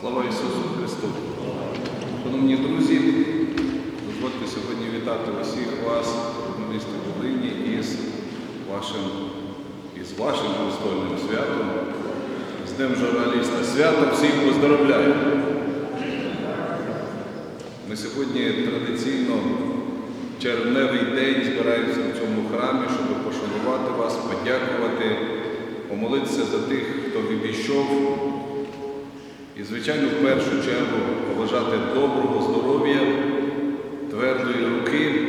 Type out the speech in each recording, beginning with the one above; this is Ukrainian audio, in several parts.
Слава Ісусу Христу! Шановні друзі, дозвольте сьогодні вітати усіх вас, журналісти Волині, із вашим, із вашим достойним святом, з Днем журналіста. Свято всіх поздоровляю! Ми сьогодні традиційно червневий день збираємося в цьому храмі, щоб пошанувати вас, подякувати, помолитися за тих, хто відійшов. Звичайно, в першу чергу побажати доброго здоров'я, твердої руки,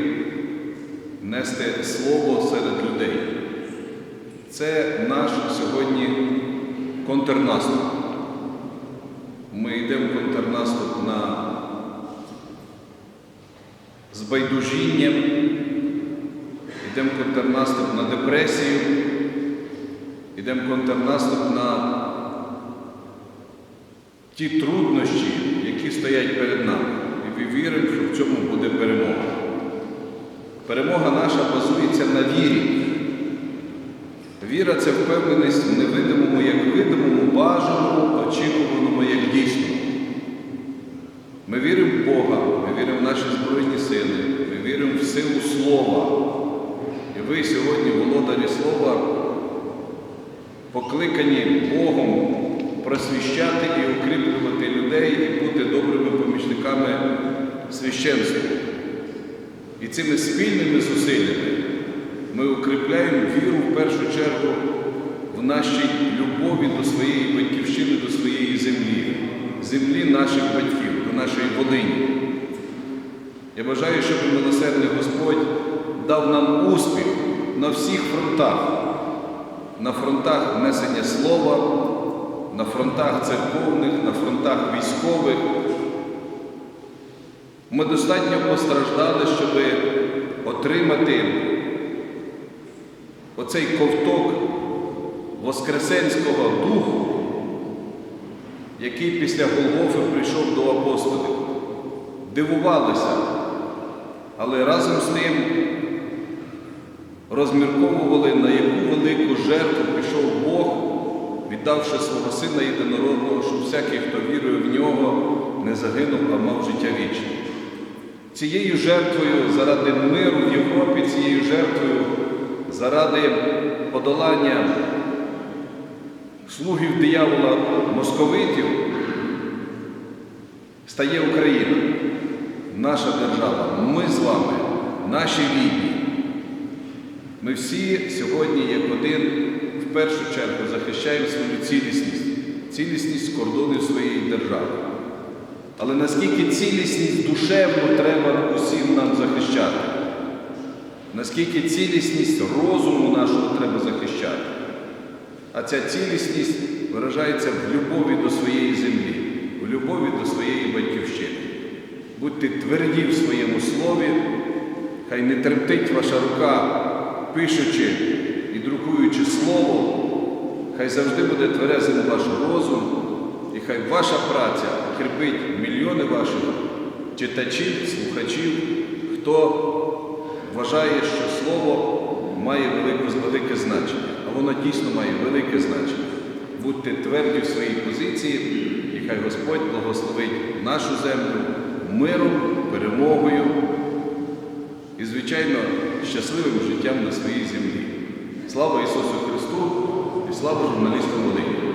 нести слово серед людей. Це наш сьогодні контрнаступ. Ми йдемо в контрнаступ на збайдужіння, йдемо в контрнаступ на депресію, йдемо в контрнаступ на ті труднощі, які стоять перед нами. І ми віримо, що в цьому буде перемога. Перемога наша базується на вірі. Віра це впевненість в невидимому, як видимому, бажаному, очікуваному, як дійсному. Ми віримо в Бога, ми віримо в наші Збройні сили, ми віримо в силу Слова. І ви сьогодні, володарі Слова, покликані Богом просвіщати і укріплювати людей і бути добрими помічниками священства. І цими спільними зусиллями ми укріпляємо віру в першу чергу в нашій любові до своєї батьківщини, до своєї землі, землі наших батьків, до нашої Волині. Я бажаю, щоб милосердний Господь дав нам успіх на всіх фронтах, на фронтах несення слова, на фронтах церковних, на фронтах військових. Ми достатньо постраждали, щоб отримати оцей ковток Воскресенського духу, який після Голгофи прийшов до апостолів. Дивувалися, але разом з тим розмірковували, на яку велику жертву пішов Бог, віддавши свого Сина єдинородного, щоб всякий, хто вірує в нього, не загинув, а мав життя вічне. Цією жертвою заради миру в Європі, цією жертвою заради подолання слугів диявола московитів стає Україна, наша держава. Ми з вами, наші рідні. Ми всі сьогодні, як один, в першу чергу захищаємо свою цілісність, цілісність кордонів своєї держави. Але наскільки цілісність душевно треба усім нам захищати, наскільки цілісність розуму нашого треба захищати. А ця цілісність виражається в любові до своєї землі, в любові до своєї батьківщини. Будьте тверді в своєму слові, хай не тремтить ваша рука, пишучи і друкуючи слово, хай завжди буде тверезим ваш розум, і хай ваша праця кріпить мільйони ваших читачів, слухачів, хто вважає, що слово має велике, велике значення, а воно дійсно має велике значення. Будьте тверді в своїй позиції, і хай Господь благословить нашу землю миром, перемогою і, звичайно, щасливим життям на своїй землі. Слава Ісусу Христу і слава журналістам Волині!